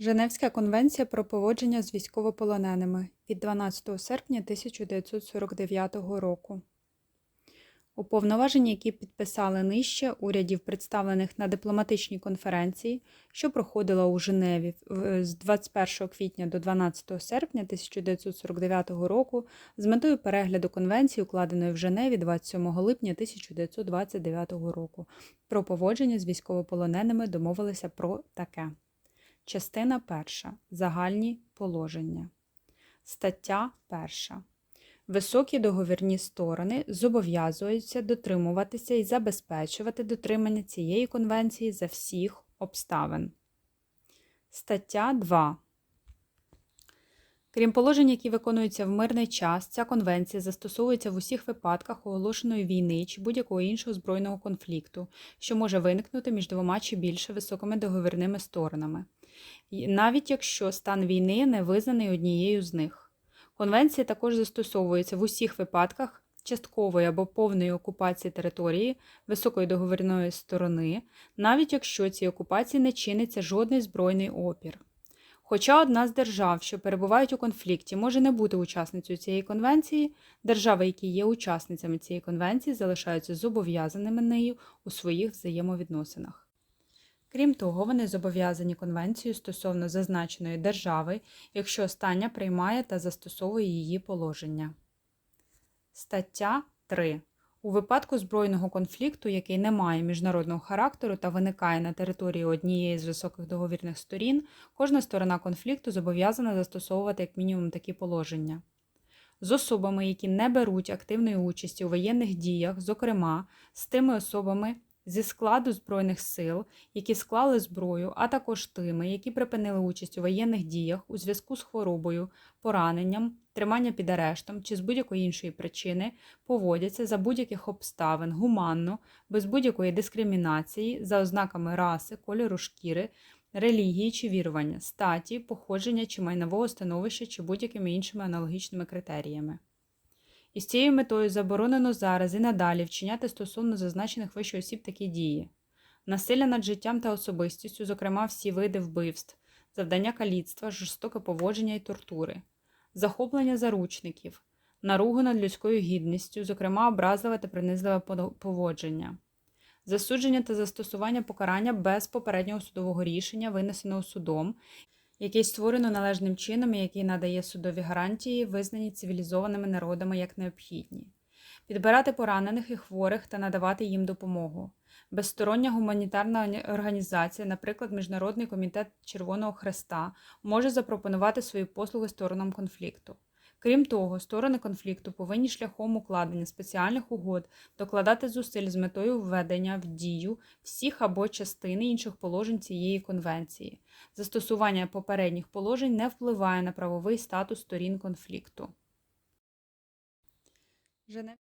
Женевська конвенція про поводження з військовополоненими від 12 серпня 1949 року. Уповноважені, які підписали нижче урядів, представлених на дипломатичній конференції, що проходила у Женеві з 21 квітня до 12 серпня 1949 року з метою перегляду конвенції, укладеної в Женеві 27 липня 1929 року, про поводження з військовополоненими домовилися про таке. Частина перша. Загальні положення. Стаття перша. Високі договірні сторони зобов'язуються дотримуватися і забезпечувати дотримання цієї конвенції за всіх обставин. Стаття 2. Крім положень, які виконуються в мирний час, ця конвенція застосовується в усіх випадках оголошеної війни чи будь-якого іншого збройного конфлікту, що може виникнути між двома чи більше високими договірними сторонами, навіть якщо стан війни не визнаний однією з них. Конвенція також застосовується в усіх випадках часткової або повної окупації території високої договірної сторони, навіть якщо цій окупації не чиниться жодний збройний опір. Хоча одна з держав, що перебувають у конфлікті, може не бути учасницею цієї конвенції, держави, які є учасницями цієї конвенції, залишаються зобов'язаними нею у своїх взаємовідносинах. Крім того, вони зобов'язані конвенцією стосовно зазначеної держави, якщо остання приймає та застосовує її положення. Стаття 3. У випадку збройного конфлікту, який не має міжнародного характеру та виникає на території однієї з високих договірних сторін, кожна сторона конфлікту зобов'язана застосовувати як мінімум такі положення. З особами, які не беруть активної участі у воєнних діях, зокрема з тими особами зі складу Збройних сил, які склали зброю, а також тими, які припинили участь у воєнних діях у зв'язку з хворобою, пораненням, тримання під арештом чи з будь-якої іншої причини, поводяться за будь-яких обставин гуманно, без будь-якої дискримінації, за ознаками раси, кольору шкіри, релігії чи вірування, статі, походження чи майнового становища чи будь-якими іншими аналогічними критеріями. І з цією метою заборонено зараз і надалі вчиняти стосовно зазначених вище осіб такі дії: насилля над життям та особистістю, зокрема всі види вбивств, завдання каліцтва, жорстоке поводження і тортури, захоплення заручників, наругу над людською гідністю, зокрема образливе та принизливе поводження, засудження та застосування покарання без попереднього судового рішення, винесеного судом, який створено належним чином і який надає судові гарантії, визнані цивілізованими народами як необхідні, підбирати поранених і хворих та надавати їм допомогу. Безстороння гуманітарна організація, наприклад, Міжнародний комітет Червоного Хреста, може запропонувати свої послуги сторонам конфлікту. Крім того, сторони конфлікту повинні шляхом укладення спеціальних угод докладати зусиль з метою введення в дію всіх або частини інших положень цієї конвенції. Застосування попередніх положень не впливає на правовий статус сторін конфлікту.